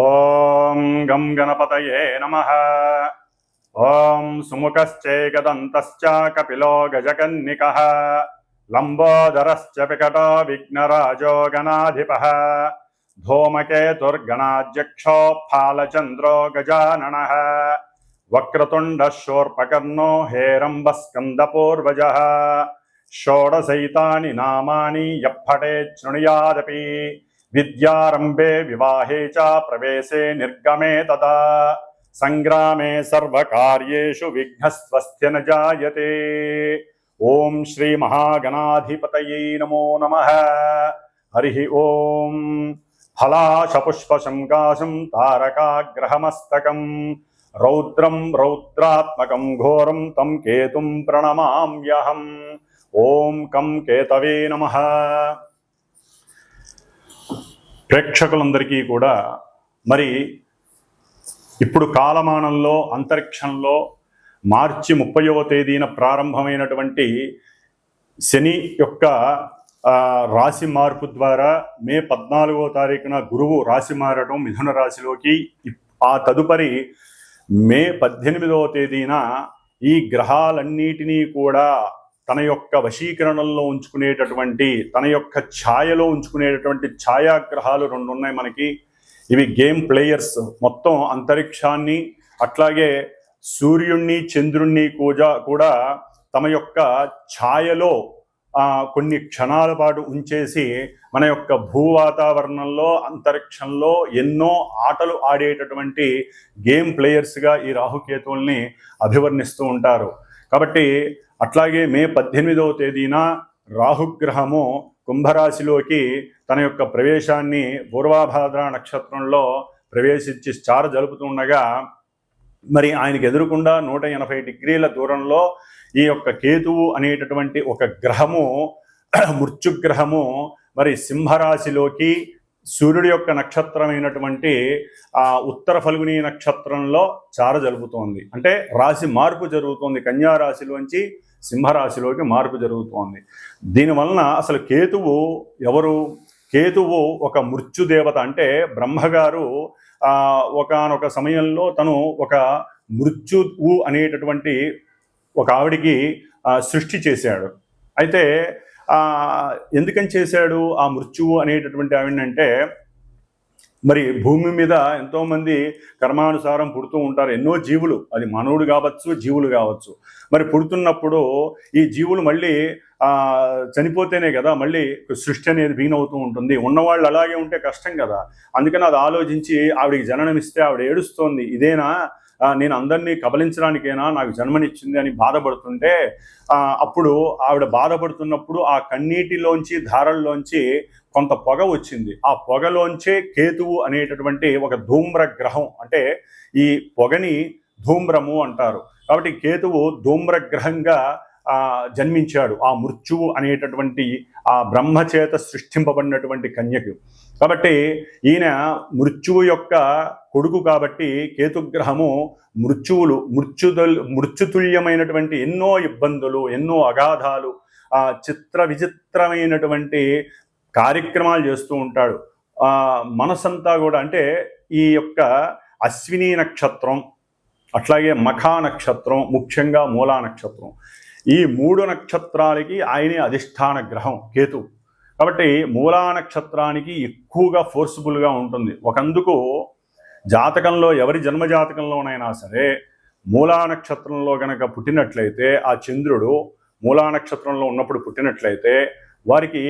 ఓం గం గణపతయే నమ. ఓం సుముఖశ్చేకదంతశ్చ కపిలో గజకన్నిక. లంబోదరశ్చ వికటో విఘ్నరాజో గణాధిప. ధూమకేతుర్గణాధ్యక్షో ఫాలచంద్రో గజానన. వక్రతుండశూర్పకర్ణో హేరంబస్కందపూర్వజ. షోడశైతాని నామాని యప్పటే శృణుయాదపి. विद्यारंभे विवाहे च प्रवेशे निर्गमे तदा। सङ्ग्रामे सर्वकार्येषु विघ्नस्वस्थ्य न जायते। ओम श्री महागणाधिपतये नमो नमः। हरि ॐ। फलाशपुष्पशम् काशम् तारकाग्रहमस्तकम्। रौद्रम् रौद्रात्मकम् घोरम् तम् केतुम् प्रणमाम्यहम्। ॐ कम् केतवे नमः। ప్రేక్షకులందరికీ కూడా మరి ఇప్పుడు కాలమానంలో అంతరిక్షంలో మార్చి ముప్పైవ తేదీన ప్రారంభమైనటువంటి శని యొక్క రాశి మార్పు ద్వారా మే పద్నాలుగో తారీఖున గురువు రాశి మారడం మిథున రాశిలోకి ఆ తదుపరి మే పద్దెనిమిదవ తేదీన ఈ గ్రహాలన్నిటినీ కూడా తన యొక్క వశీకరణలో ఉంచుకునేటటువంటి తన యొక్క ఛాయలో ఉంచుకునేటటువంటి ఛాయాగ్రహాలు రెండు ఉన్నాయి మనకి. ఇవి గేమ్ ప్లేయర్స్. మొత్తం అంతరిక్షాన్ని అట్లాగే సూర్యుణ్ణి చంద్రుణ్ణి కూడా కూడా తమ యొక్క ఛాయలో కొన్ని క్షణాల పాటు ఉంచేసి మన యొక్క భూ వాతావరణంలో అంతరిక్షంలో ఎన్నో ఆటలు ఆడేటటువంటి గేమ్ ప్లేయర్స్గా ఈ రాహుకేతువుల్ని అభివర్ణిస్తూ ఉంటారు. కాబట్టి అట్లాగే మే పద్దెనిమిదవ తేదీన రాహుగ్రహము కుంభరాశిలోకి తన యొక్క ప్రవేశాన్ని పూర్వాభాద్ర నక్షత్రంలో ప్రవేశించి స్టార్ జరుపుతుండగా మరి ఆయనకు ఎదురుకుండా నూట ఎనభై డిగ్రీల దూరంలో ఈ యొక్క కేతువు అనేటటువంటి ఒక గ్రహము మృత్యుగ్రహము మరి సింహరాశిలోకి సూర్యుడి యొక్క నక్షత్రమైనటువంటి ఆ ఉత్తర ఫల్గుని నక్షత్రంలో చార జరుపుతోంది. అంటే రాశి మార్పు జరుగుతోంది కన్యా రాశిలోంచి. సింహరాశిలోకి మార్పు జరుగుతోంది. దీనివలన అసలు కేతువు ఎవరు? కేతువు ఒక మృత్యుదేవత అంటే బ్రహ్మగారు ఒకనొక సమయంలో తను ఒక మృత్యువు అనేటటువంటి ఒక ఆవిడికి సృష్టి చేశాడు. అయితే ఎందుకని చేశాడు? ఆ మృత్యువు అనేటటువంటి ఆవిడంటే మరి భూమి మీద ఎంతోమంది కర్మానుసారం పుడుతూ ఉంటారు. ఎన్నో జీవులు. అది మానవుడు కావచ్చు జీవులు కావచ్చు. మరి పుడుతున్నప్పుడు ఈ జీవులు మళ్ళీ చనిపోతేనే కదా మళ్ళీ సృష్టి అనేది బిగిన్ అవుతూ ఉంటుంది. ఉన్నవాళ్ళు అలాగే ఉంటే కష్టం కదా. అందుకని అది ఆలోచించి ఆవిడికి జననమిస్తే ఆవిడ ఏడుస్తోంది. ఇదేనా? నేను అందరినీ కబలించడానికైనా? నాకు జన్మనిచ్చింది అని బాధపడుతుంటే అప్పుడు ఆవిడ బాధపడుతున్నప్పుడు ఆ కన్నీటిలోంచి ధారల్లోంచి కొంత పొగ వచ్చింది. ఆ పొగలోంచే కేతువు అనేటటువంటి ఒక ధూమ్ర గ్రహం. అంటే ఈ పొగని ధూమ్రము అంటారు. కాబట్టి కేతువు ధూమ్ర గ్రహంగా జన్మించాడు. ఆ మృత్యువు అనేటటువంటి ఆ బ్రహ్మచేత సృష్టింపబడినటువంటి కన్యకు. కాబట్టి ఈయన మృత్యువు యొక్క కొడుకు కాబట్టి కేతుగ్రహము మృత్యువులు మృత్యుదల్ మృత్యుతుల్యమైనటువంటి ఎన్నో ఇబ్బందులు ఎన్నో అగాధాలు ఆ చిత్ర విచిత్రమైనటువంటి కార్యక్రమాలు చేస్తూ ఉంటాడు. మనసంతా కూడా అంటే ఈ యొక్క అశ్విని నక్షత్రం అట్లాగే మఖా నక్షత్రం ముఖ్యంగా మూలా నక్షత్రం. ఈ మూడు నక్షత్రాలకి ఆయనే అధిష్టాన గ్రహం కేతు. కాబట్టి మూలా నక్షత్రానికి ఎక్కువగా ఫోర్స్ఫుల్గా ఉంటుంది. ఒకందుకు జాతకంలో ఎవరి జన్మ జాతకంలోనైనా సరే మూలా నక్షత్రంలో గనక పుట్టినట్లయితే ఆ చంద్రుడు మూలా నక్షత్రంలో ఉన్నప్పుడు పుట్టినట్లయితే వారికి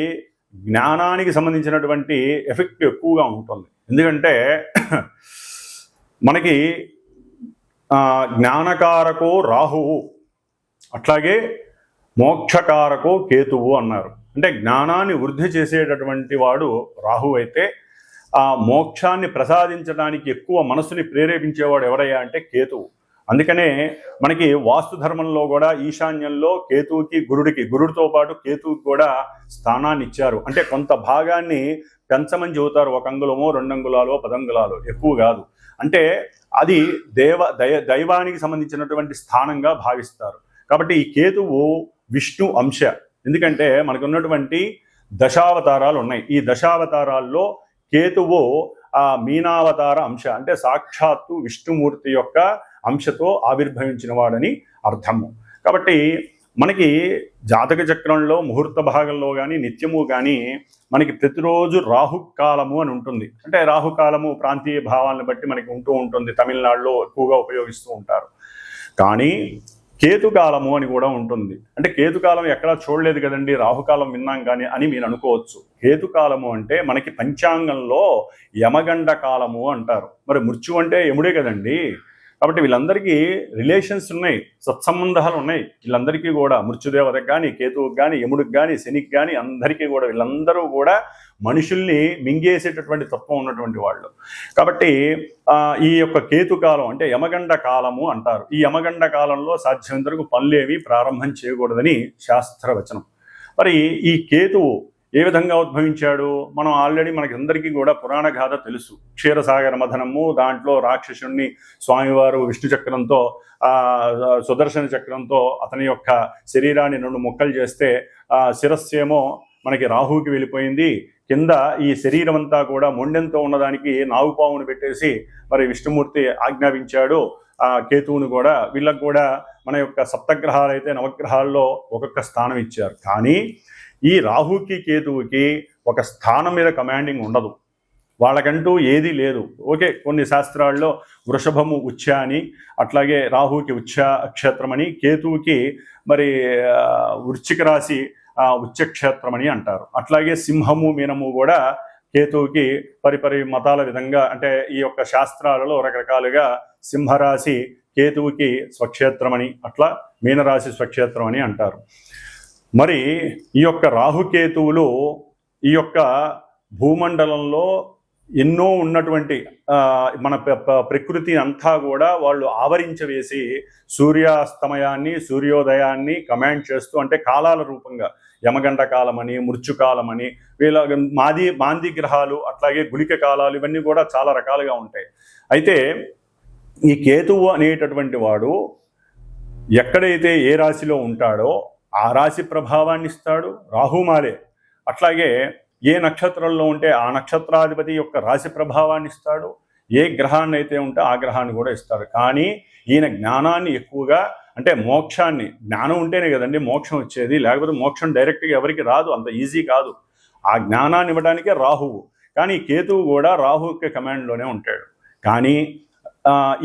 జ్ఞానానికి సంబంధించినటువంటి ఎఫెక్ట్ ఎక్కువగా ఉంటుంది. ఎందుకంటే మనకి జ్ఞానకారకో రాహువు అట్లాగే మోక్షకారకో కేతువు అన్నారు. అంటే జ్ఞానాన్ని వృద్ధి చేసేటటువంటి వాడు రాహు అయితే ఆ మోక్షాన్ని ప్రసాదించడానికి ఎక్కువ మనసుని ప్రేరేపించేవాడు ఎవరయ్యా అంటే కేతువు. అందుకనే మనకి వాస్తు ధర్మంలో కూడా ఈశాన్యంలో కేతువుకి గురుడికి గురుడితో పాటు కేతువుకి కూడా స్థానాన్ని ఇచ్చారు. అంటే కొంత భాగాన్ని పెంచమని చెబుతారు. ఒక అంగుళమో రెండు అంగుళాలో పదంగుళాలు ఎక్కువ కాదు. అంటే అది దేవ దయ దైవానికి సంబంధించినటువంటి స్థానంగా భావిస్తారు. కాబట్టి ఈ కేతువు విష్ణు అంశ. ఎందుకంటే మనకు ఉన్నటువంటి దశావతారాలు ఉన్నాయి. ఈ దశావతారాల్లో కేతువు ఆ మీనావతార అంశ. అంటే సాక్షాత్తు విష్ణుమూర్తి యొక్క అంశతో ఆవిర్భవించిన వాడని అర్థము. కాబట్టి మనకి జాతక చక్రంలో ముహూర్త భాగంలో కానీ నిత్యము కానీ మనకి ప్రతిరోజు రాహుకాలము అని ఉంటుంది. అంటే రాహుకాలము ప్రాంతీయ భావాలను బట్టి మనకి ఉంటూ ఉంటుంది. తమిళనాడులో ఎక్కువగా ఉపయోగిస్తూ ఉంటారు. కానీ కేతుకాలము అని కూడా ఉంటుంది. అంటే కేతుకాలం ఎక్కడా చూడలేదు కదండి. రాహుకాలం విన్నాం కానీ అని మీరు అనుకోవచ్చు. కేతుకాలము అంటే మనకి పంచాంగంలో యమగండ కాలము అంటారు. మరి మృత్యు అంటే యముడే కదండి. కాబట్టి వీళ్ళందరికీ రిలేషన్స్ ఉన్నాయి సత్సంబంధాలు ఉన్నాయి. వీళ్ళందరికీ కూడా మృత్యుదేవతకు కానీ కేతువుకి కానీ యముడికి కానీ శనికి కానీ అందరికీ కూడా వీళ్ళందరూ కూడా మనుషుల్ని మింగేసేటటువంటి తత్వం ఉన్నటువంటి వాళ్ళు. కాబట్టి ఈ యొక్క కేతుకాలం అంటే యమగండ కాలము అంటారు. ఈ యమగండ కాలంలో సాధ్యమైనంతవరకు పనులేవి ప్రారంభం చేయకూడదని శాస్త్రవచనం. మరి ఈ కేతువు ఏ విధంగా ఉద్భవించాడు? మనం ఆల్రెడీ మనకి అందరికీ కూడా పురాణ గాథ తెలుసు. క్షీరసాగర మథనము దాంట్లో రాక్షసుణ్ణి స్వామివారు విష్ణు చక్రంతో సుదర్శన చక్రంతో అతని యొక్క శరీరాన్ని రెండు ముక్కలు చేస్తే ఆ శిరస్సేమో మనకి రాహుకి వెళ్ళిపోయింది. కింద ఈ శరీరం అంతా కూడా మొండెంతో ఉన్నదానికి నాగుపావును పెట్టేసి మరి విష్ణుమూర్తి ఆజ్ఞాపించాడు. ఆ కేతువును కూడా వీళ్ళకు కూడా మన యొక్క సప్తగ్రహాలు అయితే నవగ్రహాల్లో ఒక్కొక్క స్థానం ఇచ్చారు. కానీ ఈ రాహుకి కేతువుకి ఒక స్థానం మీద కమాండింగ్ ఉండదు. వాళ్ళకంటూ ఏదీ లేదు. ఓకే కొన్ని శాస్త్రాల్లో వృషభము ఉచ్చ అని అట్లాగే రాహుకి ఉచ్చ క్షేత్రం అని కేతువుకి మరి వృశ్చిక రాశి ఉచ్చక్షేత్రం అని అంటారు. అట్లాగే సింహము మీనము కూడా కేతువుకి పరిపరి మతాల విధంగా అంటే ఈ యొక్క శాస్త్రాలలో రకరకాలుగా సింహరాశి కేతువుకి స్వక్షేత్రమని అట్లా మీనరాశి స్వక్షేత్రం అని అంటారు. మరి ఈ యొక్క రాహుకేతువులు ఈ యొక్క భూమండలంలో ఎన్నో ఉన్నటువంటి మన ప్ర- ప్రకృతి అంతా కూడా వాళ్ళు ఆవరించవేసి సూర్యాస్తమయాన్ని సూర్యోదయాన్ని కమాండ్ చేస్తూ అంటే కాలాల రూపంగా యమగంట కాలమని మృత్యుకాలమని వీళ్ళ మాది మాంది గ్రహాలు అట్లాగే గుళిక కాలాలు ఇవన్నీ కూడా చాలా రకాలుగా ఉంటాయి. అయితే ఈ కేతువు అనేటటువంటి వాడు ఎక్కడైతే ఏ రాశిలో ఉంటాడో ఆ రాశి ప్రభావాన్ని ఇస్తాడు రాహుమాలే అట్లాగే ఏ నక్షత్రంలో ఉంటే ఆ నక్షత్రాధిపతి యొక్క రాశి ప్రభావాన్ని ఇస్తాడు ఏ గ్రహాన్ని అయితే ఉంటే ఆ గ్రహాన్ని కూడా ఇస్తాడు. కానీ ఈయన జ్ఞానాన్ని ఎక్కువగా అంటే మోక్షాన్ని జ్ఞానం ఉంటేనే కదండి మోక్షం వచ్చేది. లేకపోతే మోక్షం డైరెక్ట్గా ఎవరికి రాదు. అంత ఈజీ కాదు. ఆ జ్ఞానాన్ని ఇవ్వడానికే రాహువు. కానీ ఈ కేతువు కూడా రాహు యొక్క కమాండ్లోనే ఉంటాడు. కానీ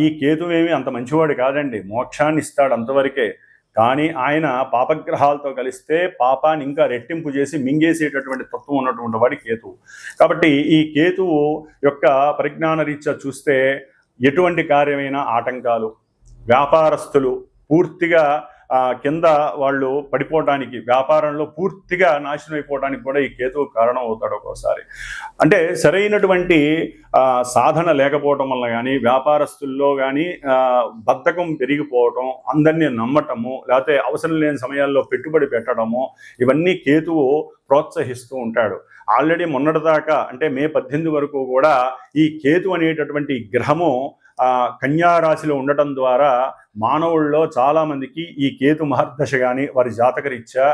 ఈ కేతువు ఏమి అంత మంచివాడు కాదండి. మోక్షాన్ని ఇస్తాడు అంతవరకే. కానీ ఆయన పాపగ్రహాలతో కలిస్తే పాపాన్ని ఇంకా రెట్టింపు చేసి మింగేసేటటువంటి తత్వం ఉన్నటువంటి వాడి కేతువు. కాబట్టి ఈ కేతువు యొక్క పరిజ్ఞాన రీత్యా చూస్తే ఎటువంటి కార్యమైన ఆటంకాలు వ్యాపారస్తులు పూర్తిగా కింద వాళ్ళు పడిపోవడానికి వ్యాపారంలో పూర్తిగా నాశనం అయిపోవడానికి కూడా ఈ కేతువు కారణం అవుతాడు ఒక్కోసారి. అంటే సరైనటువంటి సాధన లేకపోవటం వల్ల కానీ వ్యాపారస్తుల్లో కానీ బద్ధకం పెరిగిపోవటం అందరినీ నమ్మటము లేకపోతే అవసరం లేని సమయాల్లో పెట్టుబడి పెట్టడము ఇవన్నీ కేతువు ప్రోత్సహిస్తూ ఉంటాడు. ఆల్రెడీ మొన్నటిదాకా అంటే మే పద్దెనిమిది వరకు కూడా ఈ కేతు అనేటటువంటి గ్రహము ఆ ఉండటం ద్వారా మానవుల్లో చాలామందికి ఈ కేతు మహర్దశ కానీ వారి జాతకరీత్యా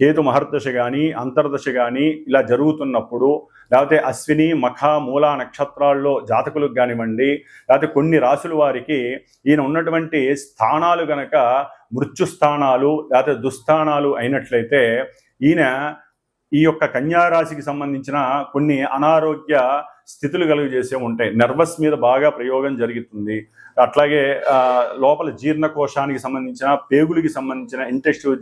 కేతు మహర్దశ కానీ అంతర్దశ కానీ ఇలా జరుగుతున్నప్పుడు లేకపోతే అశ్విని మఖ మూల నక్షత్రాల్లో జాతకులకు కానివ్వండి లేకపోతే కొన్ని రాసుల వారికి ఈయన ఉన్నటువంటి స్థానాలు గనక మృత్యుస్థానాలు లేకపోతే దుస్థానాలు అయినట్లయితే ఈయన ఈ యొక్క కన్యారాశికి సంబంధించిన కొన్ని అనారోగ్య స్థితులు కలుగజేసే ఉంటాయి. నర్వస్ మీద బాగా ప్రయోగం జరుగుతుంది. అట్లాగే లోపల జీర్ణకోశానికి సంబంధించిన పేగులకి సంబంధించిన ఇంటెస్టివ్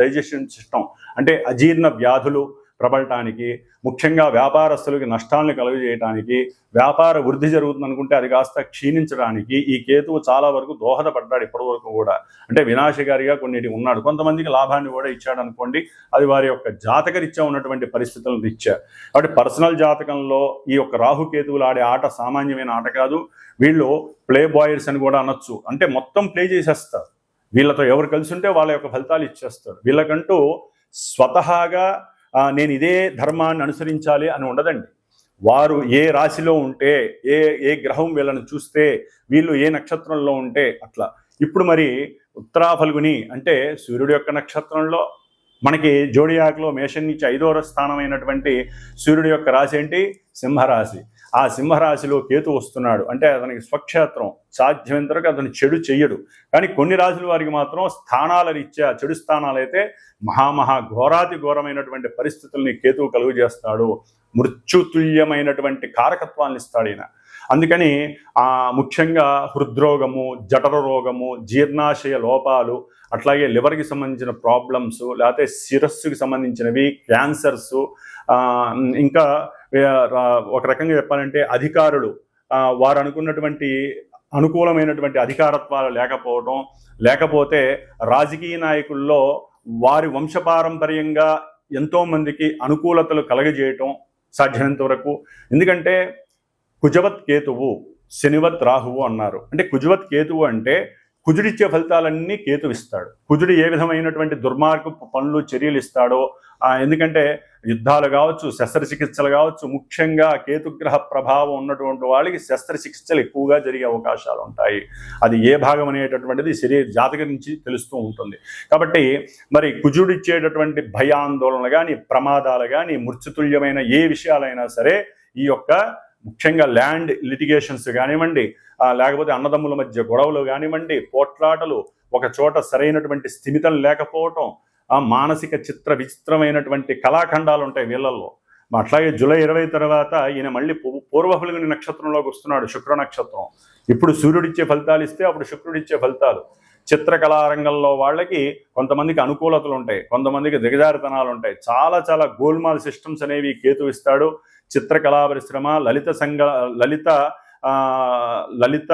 డైజెషన్ సిస్టమ్ అంటే అజీర్ణ వ్యాధులు ప్రబలటానికి ముఖ్యంగా వ్యాపారస్తులకి నష్టాలను కలుగజేయటానికి వ్యాపార వృద్ధి జరుగుతుంది అనుకుంటే అది కాస్త క్షీణించడానికి ఈ కేతువు చాలా వరకు దోహదపడ్డాడు ఇప్పటి వరకు కూడా. అంటే వినాశకారిగా కొన్నిటి ఉన్నాడు. కొంతమందికి లాభాన్ని కూడా ఇచ్చాడు అనుకోండి అది వారి యొక్క జాతకరీత్యా ఉన్నటువంటి పరిస్థితులను ఇచ్చారు కాబట్టి పర్సనల్ జాతకంలో ఈ యొక్క రాహుకేతువులు ఆడే ఆట సామాన్యమైన ఆట కాదు. వీళ్ళు ప్లే బాయర్స్ అని కూడా అనొచ్చు. అంటే మొత్తం ప్లే చేసేస్తారు. వీళ్ళతో ఎవరు కలిసి ఉంటే వాళ్ళ యొక్క ఫలితాలు ఇచ్చేస్తారు. వీళ్ళకంటూ స్వతహాగా నేను ఇదే ధర్మాన్ని అనుసరించాలి అని ఉండదండి. వారు ఏ రాశిలో ఉంటే ఏ ఏ గ్రహం వీళ్ళని చూస్తే వీళ్ళు ఏ నక్షత్రంలో ఉంటే అట్లా. ఇప్పుడు మరి ఉత్తరా ఫల్గుని అంటే సూర్యుడు యొక్క నక్షత్రంలో మనకి జోడియాక్లో మేషన్ నుంచి ఐదో స్థానమైనటువంటి సూర్యుడు యొక్క రాశి ఏంటి? సింహరాశి. ఆ సింహరాశిలో కేతు వస్తున్నాడు. అంటే అతనికి స్వక్షేత్రం సాధ్యమైన వరకు అతను చెడు చెయ్యడు. కానీ కొన్ని రాశుల వారికి మాత్రం స్థానాల రీత్యా చెడు స్థానాలు అయితే మహామహా ఘోరాతి ఘోరమైనటువంటి పరిస్థితుల్ని కేతువు కలుగు చేస్తాడు మృత్యుతుల్యమైనటువంటి కారకత్వాన్ని ఇస్తాడు ఈయన. అందుకని ముఖ్యంగా హృద్రోగము జఠర రోగము జీర్ణాశయ లోపాలు అట్లాగే లివర్కి సంబంధించిన ప్రాబ్లమ్స్ లేకపోతే శిరస్సుకి సంబంధించినవి క్యాన్సర్స్ ఇంకా ఒక రకంగా చెప్పాలంటే అధికారులు వారు అనుకున్నటువంటి అనుకూలమైనటువంటి అధికారత్వాలు లేకపోవడం లేకపోతే రాజకీయ నాయకుల్లో వారి వంశపారంపర్యంగా ఎంతోమందికి అనుకూలతలు కలగజేయటం సాధ్యమైనంత వరకు. ఎందుకంటే కుజవత్ కేతువు శనివత్ రాహువు అన్నారు. అంటే కుజవత్ కేతువు అంటే కుజుడిచ్చే ఫలితాలన్నీ కేతు ఇస్తాడు. కుజుడు ఏ విధమైనటువంటి దుర్మార్గ పనులు చర్యలు ఇస్తాడో ఎందుకంటే యుద్ధాలు కావచ్చు శస్త్రచికిత్సలు కావచ్చు ముఖ్యంగా కేతుగ్రహ ప్రభావం ఉన్నటువంటి వాళ్ళకి శస్త్రచికిత్సలు ఎక్కువగా జరిగే అవకాశాలు ఉంటాయి. అది ఏ భాగం అనేటటువంటిది శరీర జాతక నుంచి తెలుస్తూ ఉంటుంది. కాబట్టి మరి కుజుడిచ్చేటటువంటి భయాందోళనలు కానీ ప్రమాదాలు కానీ మృత్యుతుల్యమైన ఏ విషయాలైనా సరే ఈ యొక్క ముఖ్యంగా ల్యాండ్ లిటిగేషన్స్ కానివ్వండి లేకపోతే అన్నదమ్ముల మధ్య గొడవలు కానివ్వండి పోట్లాటలు ఒక చోట సరైనటువంటి స్థిమితం లేకపోవటం ఆ మానసిక చిత్ర విచిత్రమైనటువంటి కళాఖండాలు ఉంటాయి వీళ్ళల్లో. అట్లాగే జూలై ఇరవై తర్వాత ఈయన మళ్ళీ పూర్వఫలుగుని నక్షత్రంలోకి వస్తున్నాడు శుక్ర నక్షత్రం. ఇప్పుడు సూర్యుడిచ్చే ఫలితాలు ఇస్తే అప్పుడు శుక్రుడిచ్చే ఫలితాలు. చిత్రకళారంగంలో వాళ్ళకి కొంతమందికి అనుకూలతలు ఉంటాయి కొంతమందికి దిగజారితనాలు ఉంటాయి. చాలా చాలా గోల్మాల్ సిస్టమ్స్ అనేవి కేతు ఇస్తాడు చిత్రకళా పరిశ్రమ లలిత సంఘ లలిత లలిత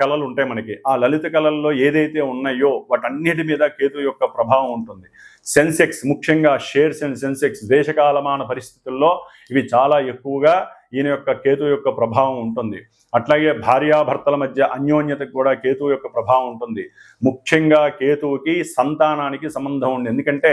కళలు ఉంటాయి మనకి. ఆ లలిత కళల్లో ఏదైతే ఉన్నాయో వాటన్నిటి మీద కేతు యొక్క ప్రభావం ఉంటుంది. సెన్సెక్స్ ముఖ్యంగా షేర్స్ అండ్ సెన్సెక్స్ దేశకాలమాన పరిస్థితుల్లో ఇవి చాలా ఎక్కువగా ఈయన యొక్క కేతు యొక్క ప్రభావం ఉంటుంది. అట్లాగే భార్యాభర్తల మధ్య అన్యోన్యతకు కూడా కేతు యొక్క ప్రభావం ఉంటుంది. ముఖ్యంగా కేతువుకి సంతానానికి సంబంధం ఉంది. ఎందుకంటే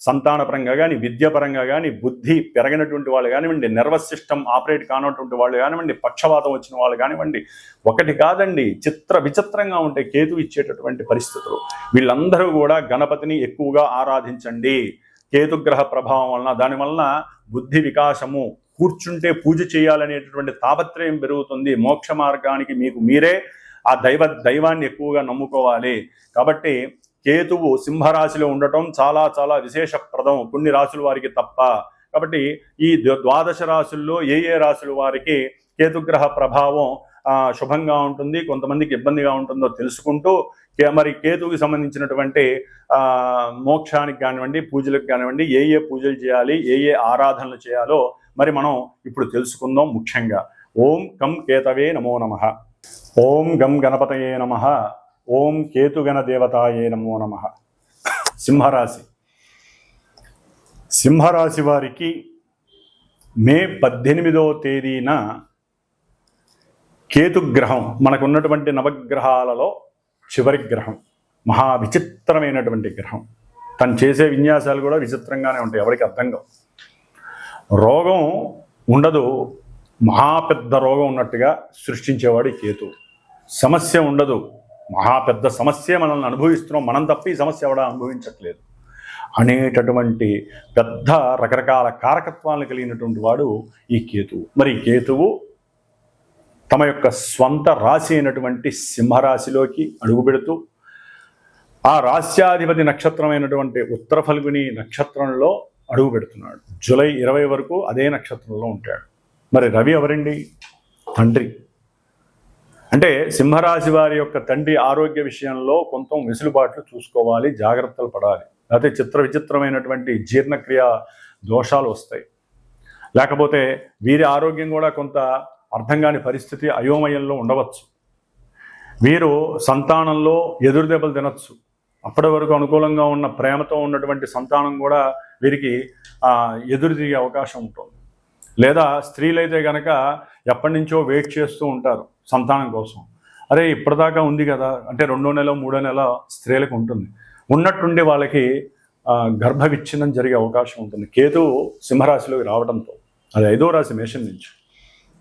సంతానపరంగా కానీ విద్యాపరంగా కానీ బుద్ధి పెరగినటువంటి వాళ్ళు కానివ్వండి నర్వస్ సిస్టమ్ ఆపరేట్ కానటువంటి వాళ్ళు కానివ్వండి పక్షవాతం వచ్చిన వాళ్ళు కానివ్వండి ఒకటి కాదండి చిత్ర విచిత్రంగా ఉంటే కేతు ఇచ్చేటటువంటి పరిస్థితులు. వీళ్ళందరూ కూడా గణపతిని ఎక్కువగా ఆరాధించండి. కేతుగ్రహ ప్రభావం వలన దాని వలన బుద్ధి వికాసము కూర్చుంటే పూజ చేయాలనేటటువంటి తాపత్రయం పెరుగుతుంది. మోక్ష మార్గానికి మీకు మీరే ఆ దైవ దైవాన్ని ఎక్కువగా నమ్ముకోవాలి. కాబట్టి కేతువు సింహరాశిలో ఉండటం చాలా చాలా విశేషప్రదం కొన్ని రాశుల వారికి తప్ప. కాబట్టి ఈ ద్వాదశ రాశుల్లో ఏ ఏ రాశుల వారికి కేతుగ్రహ ప్రభావం శుభంగా ఉంటుంది కొంతమందికి ఇబ్బందిగా ఉంటుందో తెలుసుకుంటూ మరి కేతువుకి సంబంధించినటువంటి మోక్షానికి కానివ్వండి పూజలకు కానివ్వండి ఏ ఏ పూజలు చేయాలి ఏ ఏ ఆరాధనలు చేయాలో మరి మనం ఇప్పుడు తెలుసుకుందాం ముఖ్యంగా. ఓం కం కేతవే నమో నమ. ఓం గం గణపతయే నమ. ఓం కేతుగణ దేవతాయే నమో నమ. సింహరాశి. సింహరాశి వారికి మే పద్దెనిమిదవ తేదీన కేతుగ్రహం మనకున్నటువంటి నవగ్రహాలలో చివరి గ్రహం మహా విచిత్రమైనటువంటి గ్రహం. తను చేసే విన్యాసాలు కూడా విచిత్రంగానే ఉంటాయి ఎవరికి అర్థం కావు. రోగం ఉండదు మహా పెద్ద రోగం ఉన్నట్టుగా సృష్టించేవాడు కేతు సమస్య ఉండదు మహా పెద్ద సమస్య మనల్ని అనుభవిస్తున్నాం. మనం తప్ప ఈ సమస్య ఎవడ అనుభవించట్లేదు. అనేటటువంటి పెద్ద రకరకాల కారకత్వాలను కలిగినటువంటి వాడు ఈ కేతువు. మరి కేతువు తమ యొక్క స్వంత రాశి అయినటువంటి సింహరాశిలోకి అడుగుపెడుతూ ఆ రాశ్యాధిపతి నక్షత్రమైనటువంటి ఉత్తర ఫల్గుని నక్షత్రంలో అడుగు పెడుతున్నాడు జూలై ఇరవై వరకు అదే నక్షత్రంలో ఉంటాడు. మరి రవి ఎవరండి? తండ్రి. అంటే సింహరాశి వారి యొక్క తండ్రి ఆరోగ్య విషయంలో కొంత వెసులుబాట్లు చూసుకోవాలి జాగ్రత్తలు పడాలి. లేకపోతే చిత్ర విచిత్రమైనటువంటి జీర్ణక్రియ దోషాలు వస్తాయి. లేకపోతే వీరి ఆరోగ్యం కూడా కొంత అర్థం కాని పరిస్థితి అయోమయంలో ఉండవచ్చు. వీరు సంతానంలో ఎదురు దెబ్బలు తినచ్చు. అప్పటి వరకు అనుకూలంగా ఉన్న ప్రేమతో ఉన్నటువంటి సంతానం కూడా వీరికి ఎదురు తిరిగే అవకాశం ఉంటుంది. లేదా స్త్రీలైతే కనుక ఎప్పటి నుంచో వెయిట్ చేస్తూ ఉంటారు. సంతానం కోసం. అరే ఇప్పటిదాకా ఉంది కదా. అంటే రెండో నెల మూడో నెల స్త్రీలకు ఉంటుంది. ఉన్నట్టుండి వాళ్ళకి గర్భ విచ్ఛిన్నం జరిగే అవకాశం ఉంటుంది. కేతువు సింహరాశిలోకి రావడంతో. అది ఐదో రాశి మేషం నుంచి.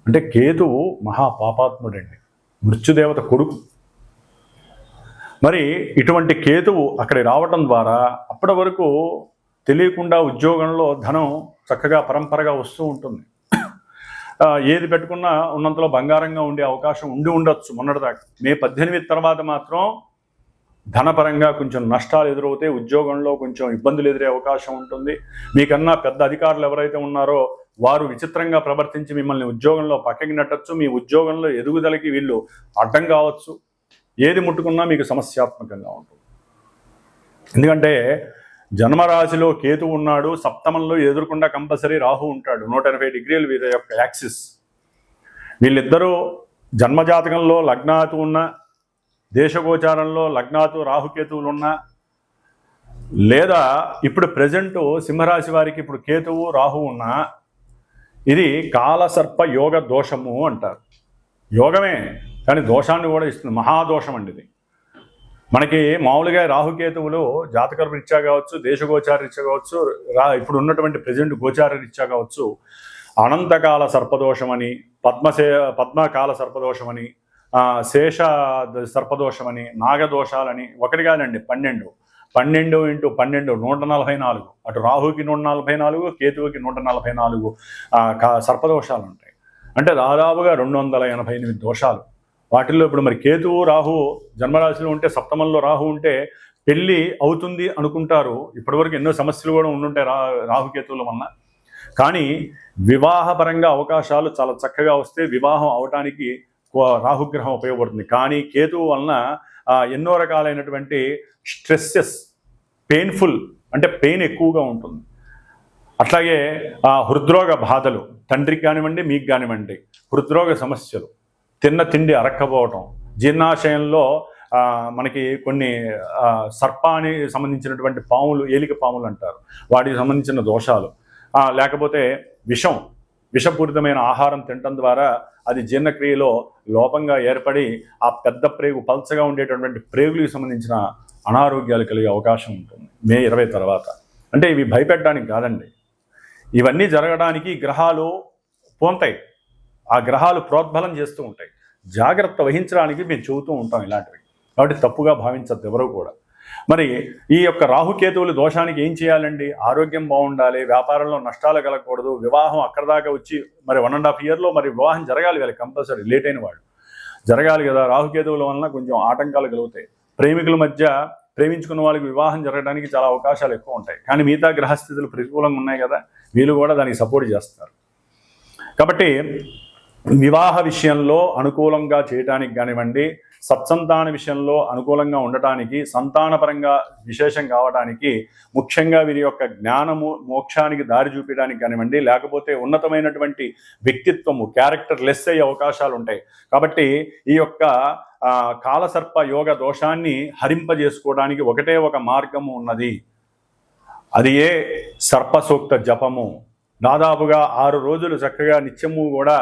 అంటే కేతువు మహా పాపాత్ముడండి మృత్యుదేవత కొడుకు. మరి ఇటువంటి కేతువు అక్కడికి రావటం ద్వారా అప్పటి వరకు తెలియకుండా ఉద్యోగంలో ధనం చక్కగా పరంపరగా వస్తూ ఉంటుంది. ఏది పెట్టుకున్నా ఉన్నంతలో బంగారంగా ఉండే అవకాశం ఉండి ఉండొచ్చు మొన్నటిదాకా. మే పద్దెనిమిది తర్వాత మాత్రం ధనపరంగా కొంచెం నష్టాలు ఎదురవుతాయి ఉద్యోగంలో కొంచెం ఇబ్బందులు ఎదురే అవకాశం ఉంటుంది. మీకన్నా పెద్ద అధికారులు ఎవరైతే ఉన్నారో వారు విచిత్రంగా ప్రవర్తించి మిమ్మల్ని ఉద్యోగంలో పక్కకి నెట్టచ్చు. మీ ఉద్యోగంలో ఎదుగుదలకి వీళ్ళు అడ్డం కావచ్చు. ఏది ముట్టుకున్నా మీకు సమస్యాత్మకంగా ఉంటుంది. ఎందుకంటే జన్మరాశిలో కేతు ఉన్నాడు సప్తమంలో ఎదురుకుండా కంపల్సరీ రాహు ఉంటాడు నూట ఎనభై డిగ్రీలు వీరి యొక్క యాక్సిస్. వీళ్ళిద్దరూ జన్మజాతకంలో లగ్నాతు ఉన్న దేశగోచారంలో లగ్నాతు రాహుకేతువులు ఉన్న లేదా ఇప్పుడు ప్రజెంట్ సింహరాశి వారికి ఇప్పుడు కేతువు రాహు ఉన్న ఇది కాలసర్ప యోగ దోషము అంటారు. యోగమే కానీ దోషాన్ని కూడా ఇస్తుంది మహాదోషం అండి ఇది. మనకి మామూలుగా రాహుకేతువులు జాతక రీత్యా కావచ్చు దేశగోచార రీత్యా కావచ్చు రా ఇప్పుడు ఉన్నటువంటి ప్రజెంట్ గోచార రీత్యా కావచ్చు అనంతకాల సర్పదోషమని పద్మసే పద్మకాల సర్పదోషమని శేష సర్పదోషమని నాగదోషాలని ఒకటి కాదండి పన్నెండు. పన్నెండు ఇంటూ పన్నెండు నూట నలభై నాలుగు. అటు రాహుకి నూట నలభై నాలుగు కేతువుకి నూట నలభై నాలుగు కా- సర్పదోషాలు ఉంటాయి. అంటే దాదాపుగా రెండు వందల ఎనభై ఎనిమిది దోషాలు. వాటిల్లో ఇప్పుడు మరి కేతువు రాహు జన్మరాశిలో ఉంటే సప్తమంలో రాహు ఉంటే పెళ్ళి అవుతుంది అనుకుంటారు. ఇప్పటివరకు ఎన్నో సమస్యలు కూడా ఉండుంటాయి రా రాహుకేతువుల వలన. కానీ వివాహపరంగా అవకాశాలు చాలా చక్కగా వస్తే వివాహం అవటానికి కో- రాహుగ్రహం ఉపయోగపడుతుంది. కానీ కేతువు వలన ఎన్నో రకాలైనటువంటి స్ట్రెస్సెస్ పెయిన్ఫుల్ అంటే పెయిన్ ఎక్కువగా ఉంటుంది. అట్లాగే ఆ హృద్రోగ బాధలు తండ్రికి కానివ్వండి మీకు కానివ్వండి హృద్రోగ సమస్యలు. తిన్న తిండి అరక్కపోవటం. జీర్ణాశయంలో మనకి కొన్ని సర్పాని సంబంధించినటువంటి పాములు ఏలిక పాములు అంటారు. వాటికి సంబంధించిన దోషాలు. లేకపోతే విషం. విషపూరితమైన ఆహారం తినటం ద్వారా అది జీర్ణక్రియలో లోపంగా ఏర్పడి ఆ పెద్ద ప్రేగు పల్చగా ఉండేటటువంటి ప్రేగులకు సంబంధించిన అనారోగ్యాలు కలిగే అవకాశం ఉంటుంది. మే ఇరవై తర్వాత. అంటే ఇవి భయపెట్టడానికి కాదండి. ఇవన్నీ జరగడానికి గ్రహాలు పోంతాయి. ఆ గ్రహాలు ప్రోద్బలం చేస్తూ ఉంటాయి. జాగ్రత్త వహించడానికి మేము చెబుతూ ఉంటాం ఇలాంటివి. కాబట్టి తప్పుగా భావించద్దు ఎవరు కూడా. మరి ఈ యొక్క రాహుకేతువులు దోషానికి ఏం చేయాలండి? ఆరోగ్యం బాగుండాలి వ్యాపారంలో నష్టాలు కలగకూడదు వివాహం అక్కడ దాకా వచ్చి మరి వన్ అండ్ హాఫ్ ఇయర్లో మరి వివాహం జరగాలి వీళ్ళకి కంపల్సరీ లేట్ అయిన వాళ్ళు. జరగాలి కదా రాహుకేతువుల వలన కొంచెం ఆటంకాలు కలుగుతాయి. ప్రేమికుల మధ్య ప్రేమించుకున్న వాళ్ళకి వివాహం జరగడానికి చాలా అవకాశాలు ఎక్కువ ఉంటాయి. కానీ మిగతా గ్రహస్థితులు ప్రతికూలంగా ఉన్నాయి కదా వీళ్ళు కూడా దానికి సపోర్ట్ చేస్తారు. కాబట్టి వివాహ విషయంలో అనుకూలంగా చేయటానికి కానివ్వండి సత్సంతాన విషయంలో అనుకూలంగా ఉండటానికి సంతానపరంగా విశేషం కావడానికి ముఖ్యంగా వీరి యొక్క జ్ఞానము మోక్షానికి దారి చూపించడానికి కానివ్వండి లేకపోతే ఉన్నతమైనటువంటి వ్యక్తిత్వము క్యారెక్టర్ లెస్ అయ్యే అవకాశాలు ఉంటాయి. కాబట్టి ఈ యొక్క కాలసర్ప యోగ దోషాన్ని హరింపజేసుకోవడానికి ఒకటే ఒక మార్గము ఉన్నది. అది ఏ సర్పసూక్త జపము. దాదాపుగా ఆరు రోజులు చక్కగా నిత్యము కూడా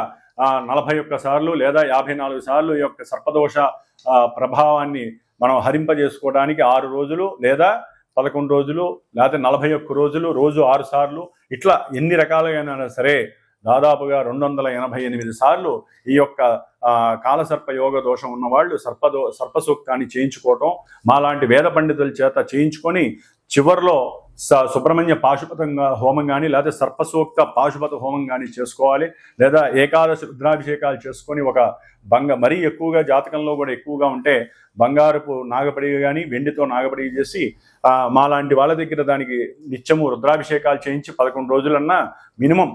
నలభై ఒక్క సార్లు లేదా యాభై నాలుగు సార్లు ఈ యొక్క సర్పదోష ప్రభావాన్ని మనం హరింపజేసుకోవడానికి ఆరు రోజులు లేదా పదకొండు రోజులు లేకపోతే నలభై ఒక్క రోజులు రోజు ఆరు సార్లు ఇట్లా ఎన్ని రకాలుగా సరే దాదాపుగా రెండు వందల ఎనభై ఎనిమిది సార్లు ఈ యొక్క కాలసర్ప యోగ దోషం ఉన్నవాళ్ళు సర్పదో సర్పసూక్తాన్ని చేయించుకోవటం మాలాంటి వేద పండితుల చేత చేయించుకొని చివర్లో స సుబ్రహ్మణ్య పాశుపతంగా హోమం కానీ లేదా సర్పసూక్త పాశుపత హోమం కానీ చేసుకోవాలి. లేదా ఏకాదశి రుద్రాభిషేకాలు చేసుకొని ఒక బంగ మరీ ఎక్కువగా జాతకంలో కూడా ఎక్కువగా ఉంటే బంగారపు నాగపడిగ కానీ వెండితో నాగపడిగ చేసి మాలాంటి వాళ్ళ దగ్గర దానికి నిత్యము రుద్రాభిషేకాలు చేయించి పదకొండు రోజులన్నా మినిమం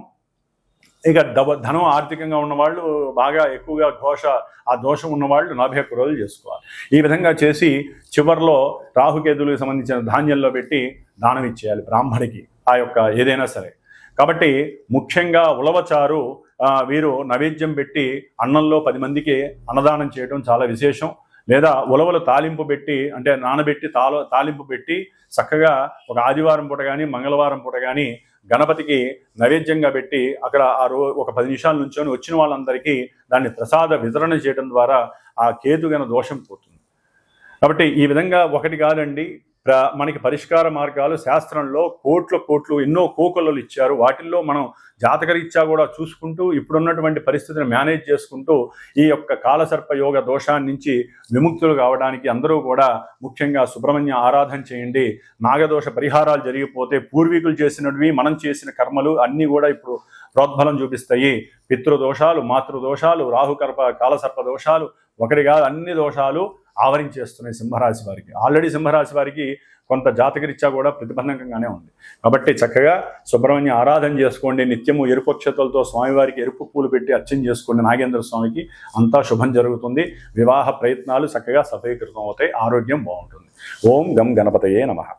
ఇక డబ ధనం ఆర్థికంగా ఉన్నవాళ్ళు బాగా ఎక్కువగా ఘోష ఆ దోషం ఉన్నవాళ్ళు నలభై ఒక్క రోజులు చేసుకోవాలి. ఈ విధంగా చేసి చివర్లో రాహుకేతులకు సంబంధించిన ధాన్యంలో పెట్టి దానం ఇచ్చేయాలి బ్రాహ్మడికి ఆ యొక్క ఏదైనా సరే. కాబట్టి ముఖ్యంగా ఉలవచారు వీరు నైవేద్యం పెట్టి అన్నంలో పది మందికి అన్నదానం చేయడం చాలా విశేషం. లేదా ఉలవలు తాలింపు పెట్టి అంటే నానబెట్టి తాలో తాలింపు పెట్టి చక్కగా ఒక ఆదివారం పూట కానీ మంగళవారం పూట కానీ గణపతికి నైవేద్యంగా పెట్టి అక్కడ ఆ రో ఒక పది నిమిషాల నుంచొని వచ్చిన వాళ్ళందరికీ దాన్ని ప్రసాద వితరణ చేయడం ద్వారా ఆ కేతుగన దోషం పోతుంది. కాబట్టి ఈ విధంగా ఒకటి కాదండి. ప్ర- మనకి పరిష్కార మార్గాలు శాస్త్రంలో కోట్ల కోట్లు ఎన్నో కోకొల్లలు ఇచ్చారు. వాటిల్లో మనం జాతకరీత్యా కూడా చూసుకుంటూ ఇప్పుడున్నటువంటి పరిస్థితిని మేనేజ్ చేసుకుంటూ ఈ యొక్క కాలసర్ప యోగ దోషాన్ని నుంచి విముక్తులు కావడానికి అందరూ కూడా ముఖ్యంగా సుబ్రహ్మణ్య ఆరాధన చేయండి. నాగదోష పరిహారాలు జరిగిపోతే పూర్వీకులు చేసినవి మనం చేసిన కర్మలు అన్నీ కూడా ఇప్పుడు ప్రోద్బలం చూపిస్తాయి. పితృదోషాలు మాతృదోషాలు రాహుకర్ప కాలసర్ప దోషాలు ఒకటి కాదు అన్ని దోషాలు ఆవరించేస్తున్నాయి సింహరాశి వారికి. ఆల్రెడీ సింహరాశి వారికి కొంత జాతకరీత్యా కూడా ప్రతిబంధకంగానే ఉంది. కాబట్టి చక్కగా సుబ్రహ్మణ్య ఆరాధన చేసుకోండి నిత్యము ఎరుపు అక్షతలతో స్వామివారికి ఎరుపు పూలు పెట్టి అర్చన చేసుకోండి నాగేంద్ర స్వామికి. అంతా శుభం జరుగుతుంది. వివాహ ప్రయత్నాలు చక్కగా సఫలీకృతం అవుతాయి. ఆరోగ్యం బాగుంటుంది. ఓం గం గణపతయే నమః.